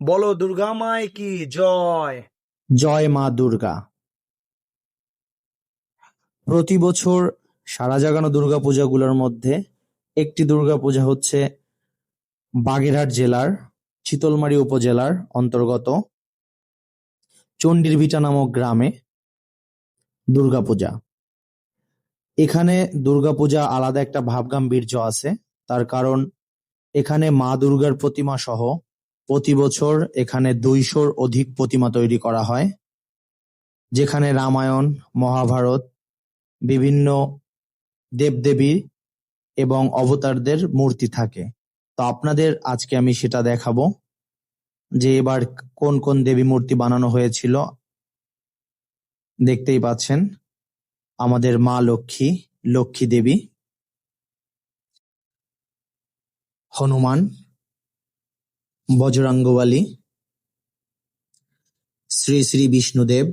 বলো, দুর্গা মায় কি জয়? জয় মা দুর্গা। প্রতি বছর সারা জাগানো দুর্গাপূজাগুলোর মধ্যে একটি দুর্গাপূজা হচ্ছে বাগেরহাট জেলার চিতলমারী উপজেলার অন্তর্গত চণ্ডীরভিটা নামক গ্রামে দুর্গাপূজা এখানে দুর্গাপূজা আলাদা একটা ভাবগাম্ভীর্য আছে, তার কারণ এখানে মা দুর্গার প্রতিমা সহ প্রতি বছর এখানে দুইশোর অধিক প্রতিমা তৈরি করা হয়, যেখানে রামায়ণ, মহাভারত, বিভিন্ন দেবদেবী এবং অবতারদের মূর্তি থাকে। তো আপনাদের আজকে আমি সেটা দেখাবো, যে এবার কোন কোন দেবী মূর্তি বানানো হয়েছিল। দেখতেই পাচ্ছেন, আমাদের মা লক্ষ্মী লক্ষ্মী দেবী, হনুমান বজরাঙ্গবালী, শ্রী শ্রী বিষ্ণুদেব,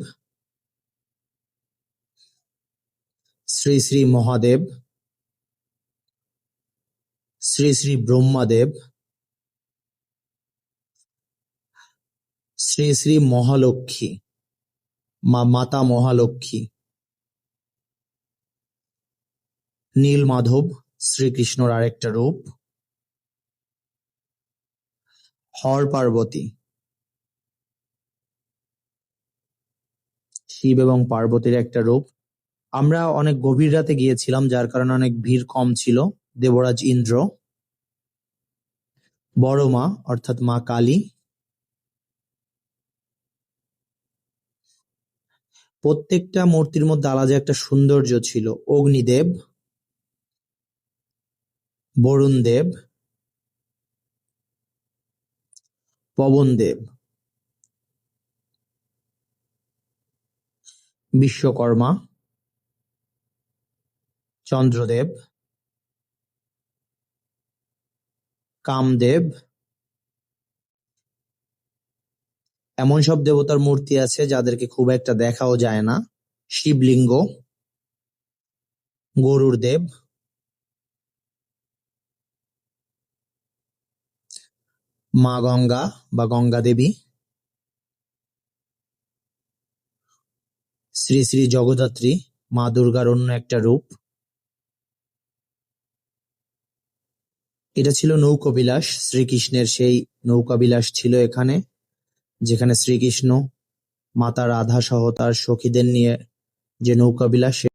শ্রী শ্রী মহাদেব, শ্রী শ্রী ব্রহ্মাদেব, শ্রী শ্রী মহালক্ষ্মী, মা মাতা মহালক্ষ্মী নীল মাধব শ্রীকৃষ্ণর আরেকটা রূপ হর পার্বতী। শিব এবং পার্বতীর একটা রূপ। আমরা অনেক গভীর রাতে গিয়েছিলাম, যার কারণে অনেক ভিড় কম ছিল। দেবরাজ ইন্দ্র, বড় মা, অর্থাৎ মা কালী। প্রত্যেকটা মূর্তির মধ্যে আলাদা একটা সৌন্দর্য ছিল। অগ্নিদেব বরুণ দেব পবন দেব। বিশ্বকর্মা। চন্দ্রদেব। কামদেব। এমন সব দেবতার মূর্তি আছে যাদেরকে খুব একটা দেখাও যায় না। শিবলিঙ্গ। গরুর দেব। মা গঙ্গা বা গঙ্গা দেবী। শ্রী শ্রী জগদ্ধাত্রী, মা দুর্গার অন্য একটা রূপ। এটা ছিল নৌকাবিলাস শ্রীকৃষ্ণের সেই নৌকাবিলাস ছিল এখানে, যেখানে শ্রীকৃষ্ণ, মাতা রাধা সহ তার সখীদের নিয়ে যে নৌকাবিলাস